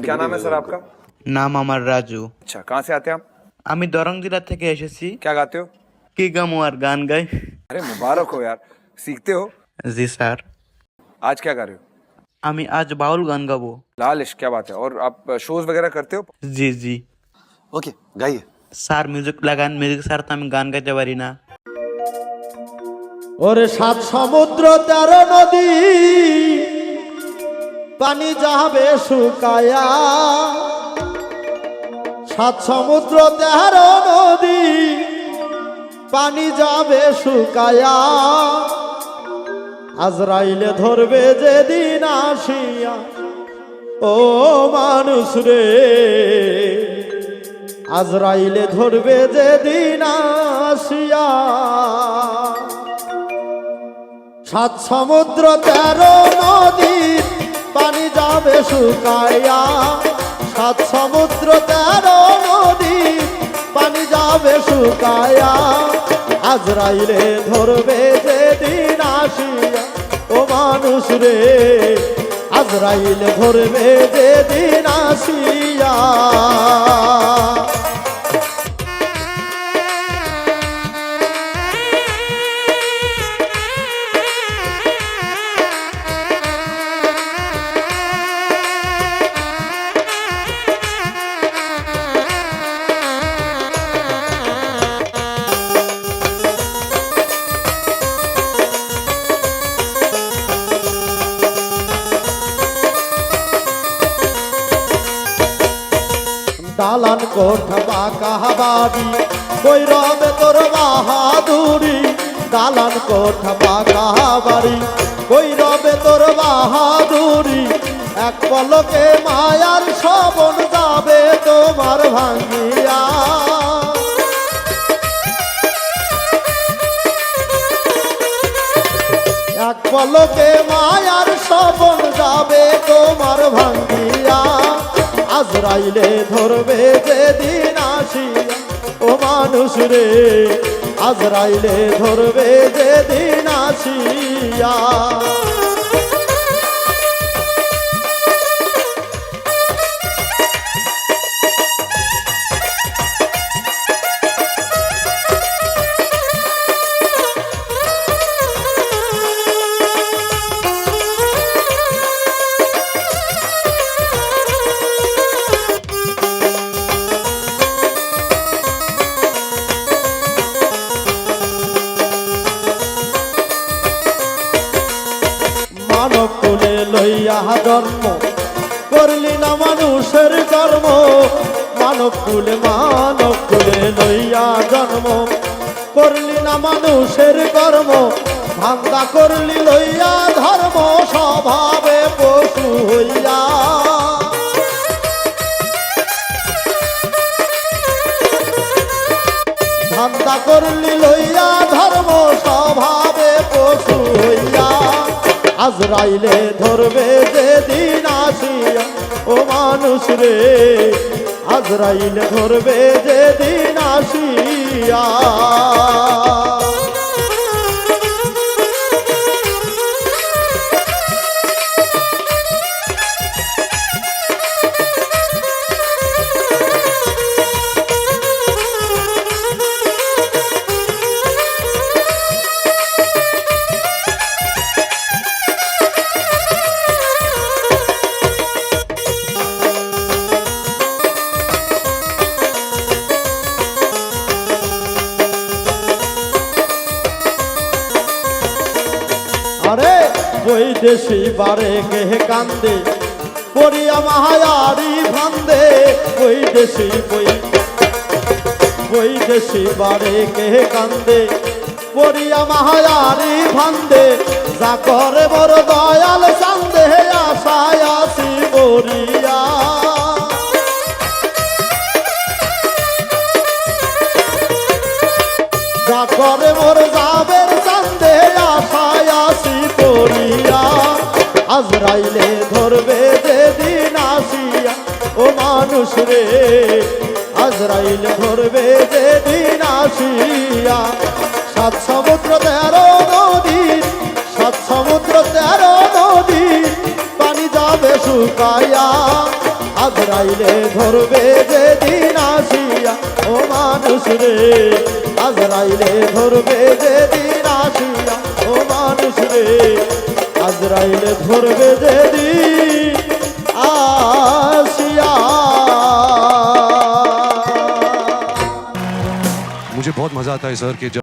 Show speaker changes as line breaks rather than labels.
क्या नाम है सर आपका
নাম আমার রাজু
अच्छा कहाँ से आते हैं आप
আমি দরং জেলা থেকে এসেছি
क्या गाते हो
কি গামো আর গান গাই
अरे मुबारक हो यार सीखते हो
জি স্যার
आज क्या कर रहे हो
আমি আজ বাউল গান গাবো
लाल इश्क क्या बात है और आप शोज वगैरह करते हो
জি জি
ওকে গাইয়ে
স্যার মিউজিক লাগান মিউজিক স্যার তো আমি গান গাইতে পারি না
ওরে সাত সমুদ্র তেরো নদী পানি যাবে শুকায়া। সাত সমুদ্র, তেরো নদী, পানি যাবে শুকায়া। আজরাইলে ধরবে যেদিন আসিয়া, ও মানুষ রে। আজরাইলে ধরবে যেদিন আসিয়া। সাত সমুদ্র, তেরো নদীর পানি যাবে শুকাইয়া। সাত সমুদ্র, তেরো নদীর পানি যাবে শুকাইয়া। আজরাইলে ধরবে যেদিন আসিয়া। ও মানুষ রে, আজরাইলে ধরবে যেদিন আসিয়া। দালান কোঠা বাঁকা বাড়ি কই রবে তোর বাহাদুরি, দালান কোঠা বাঁকা বাড়ি কই রবে তোর বাহাদুরি, এক পলকে মায়ার সবন যাবে তোমার ভাঙ্গিয়া। এক পলকে মায়ার সবন যাবে তোমার ভাঙ্গিয়া। আজরাইলে ধরবে যেদিন আসিয়া। ও মানুষ রে আজরাইলে ধরবে যেদিন আসিয়া। লইয়া জন্ম করলি না মানুষের কর্ম মানব কুলে মানব কুলে লইয়া জন্ম। করলি না মানুষের কর্ম, ধান্দা করলি লইয়া ধর্ম। স্বভাবে পশু হইয়া ধান্দা করলি লইয়া ধর্ম। স্বভাবে আজরাইলে ধরবে যেদিন আসিয়া ও মানুষ রে আজরাইলে ধরবে যেদিন আসিয়া। দেশি বারে কে কান্দে পড়িয়া মাহায়ারি ভান্দে, ওই দেশি বই, ওই দেশি বারে কে কান্দে পড়িয়া মাহায়ারি ভান্দে, যা করে বড় দয়াল চান্দে, আশায় আসি বরিয়া। যা করে মোর আজরাইলে ধরবে যেদিন আসিয়া, ও মানুষ রে, আজরাইলে ধরবে যেদিন আসিয়া। সাত সমুদ্র, তেরো নদী, সাত সমুদ্র, তেরো নদী, পানি যাবে শুকাইয়া, আজরাইলে ধরবে যেদিন আসিয়া, ও মানুষ রে, আজরাইলে ধরবে যেদিন আসিয়া, ও মানুষ রে। আজরাইলে ধরবে যেদিন আসিয়া
मुझे बहुत मजा आता है सर कि जब